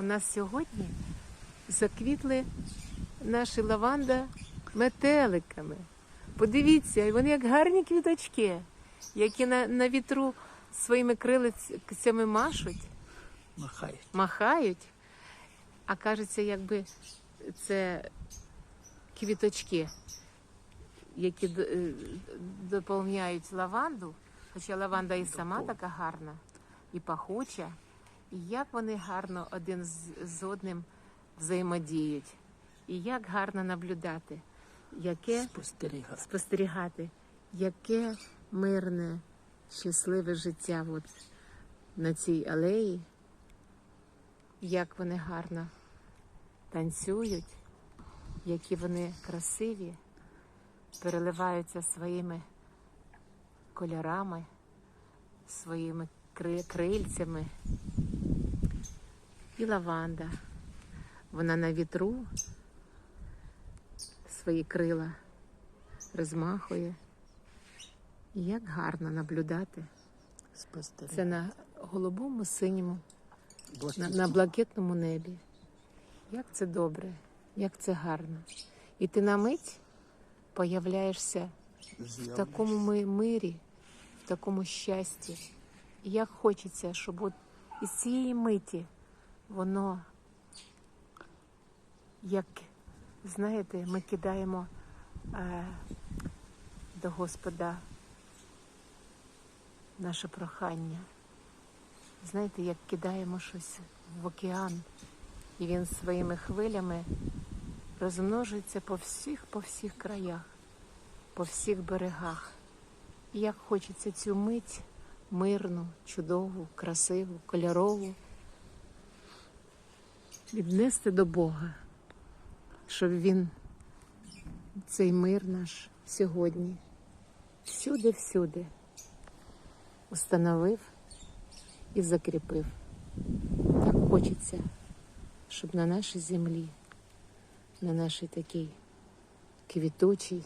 У нас сьогодні заквітли наші лаванда метеликами. Подивіться, вони як гарні квіточки, які на, на вітру своїми крилицями машуть, Махають. махають. А кажеться, якби це квіточки, які е, доповняють лаванду, хоча лаванда і сама така гарна, і пахуча, і як вони гарно один з, одним взаємодіють, і як гарно наблюдати, яке Спостерігати. спостерігати, яке мирне, щасливе життя от на цій алеї, як вони гарно танцюють, які вони красиві, переливаються своїми кольорами, своїми кри- крильцями. І лаванда. Вона на вітру свої крила розмахує. І як гарно наблюдати. Спостерігати. Це на голубому синьому, на, на блакитному небі. Як це добре, як це гарно. І ти на мить появляєшся в такому мирі, в такому щасті. І як хочеться, щоб от із цієї миті воно, як, знаєте, ми кидаємо е, до Господа наше прохання. Знаєте, як кидаємо щось в океан, і він своїми хвилями розмножується по всіх, по всіх краях, по всіх берегах. І як хочеться цю мить мирну, чудову, красиву, кольорову віднести до Бога, щоб Він цей мир наш сьогодні всюди-всюди установив і закріпив. Так хочеться, щоб на нашій землі, на нашій такій квітучій,